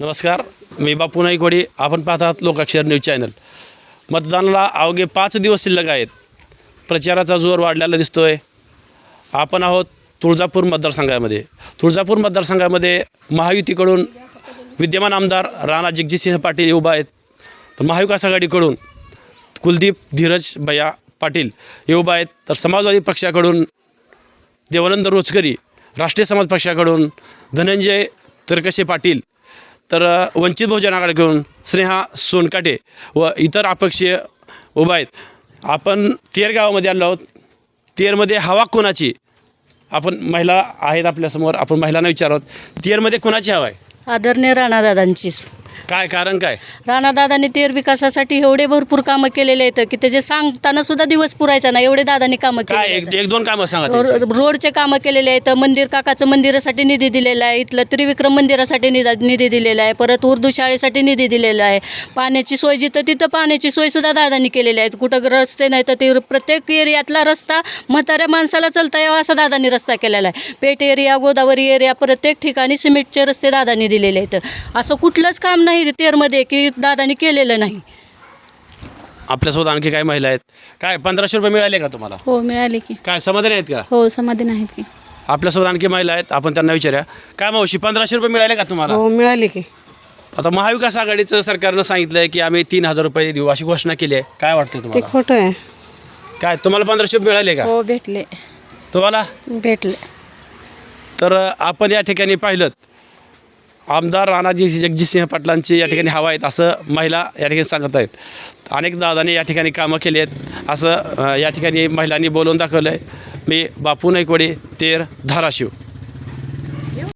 नमस्कार मी बापू नाईकवाडी. आपण पाहतात लोकाक्षर न्यूज चॅनल. मतदानाला अवघे पाच दिवस शिल्लक आहेत. प्रचाराचा जोर वाढलेला दिसतोय. आपण आहोत तुळजापूर मतदारसंघामध्ये. तुळजापूर मतदारसंघामध्ये महायुतीकडून विद्यमान आमदार राणा जगजितसिंह पाटील उभा आहेत. तर महाविकास आघाडीकडून कुलदीप धीरज भैया पाटील हे उभा आहेत. तर समाजवादी पक्षाकडून देवानंद रोचकरी राष्ट्रीय समाज पक्षाकडून धनंजय तरकशे पाटील तर वंचित बहुजन आघाडीकडून स्नेहा सोनकाटे व इतर अपक्षीय उभा आहेत. आपण तेर गावामध्ये आलो आहोत. तेरमध्ये हवा कोणाची? आपण महिला आहेत आपल्यासमोर आपण महिलांना विचारत तेरमध्ये कोणाची हवा आहे? आदरणीय राणादादांचीच. काय कारण काय? राणादादांनी तेर विकासासाठी एवढे भरपूर कामं केलेले आहेत की त्याचे सांगताना सुद्धा दिवस पुरायचा नाही एवढे दादांनी कामं काय केले एक एक दोन कामं सांगा त्यांची. रोडचे कामं केलेले आहेत मंदिर काकाचं मंदिरासाठी निधी दिलेला आहे इथलं त्रिविक्रम मंदिरासाठी निधा निधी दिलेला आहे परत उर्दू शाळेसाठी निधी दिलेला आहे. पाण्याची सोय जिथं तिथं पाण्याची सोयसुद्धा दादांनी केलेली आहे. कुठं रस्ते नाही तर ते प्रत्येक एरियातला रस्ता म्हाताऱ्या माणसाला चालता यावा असा दादांनी रस्ता केलेला आहे. पेठ एरिया गोदावरी एरिया प्रत्येक ठिकाणी सिमेंटचे रस्ते दादांनी दिलेले आहेत. असं कुठलंच काम नाही. तेरमध्ये की दादांनी केलेलं नाही. आपल्यासोबत आणखी काही महिला आहेत? काय पंधराशे रुपये मिळाले का तुम्हाला? हो मिळाले की. काय समाधानी आहेत का? हो समाधान आहेत की. आपल्यासोबत आणखी महिला आहेत आपण त्यांना विचारूया. काय मावशी पंधराशे रुपये मिळाले का तुम्हाला? हो मिळाली की. आता महाविकास आघाडीचं सरकारनं सांगितलं आहे की आम्ही तीन हजार रुपये देऊ अशी घोषणा केली आहे. काय वाटतं ते तुम्हाला? खोटं आहे. काय तुम्हाला पंधराशे रुपये मिळाले का? हो भेटले. तुम्हाला? भेटले. तर अ, आपण या ठिकाणी पाहिलं आमदार राणाजी जगजितसिंह पाटलांची या ठिकाणी हवा आहेत असं महिला या ठिकाणी सांगत आहेत. अनेक दादांनी या ठिकाणी कामं केली आहेत. असं या ठिकाणी महिलांनी बोलून दाखवलं आहे मी बापू नाईकवाडी तेर धाराशिव.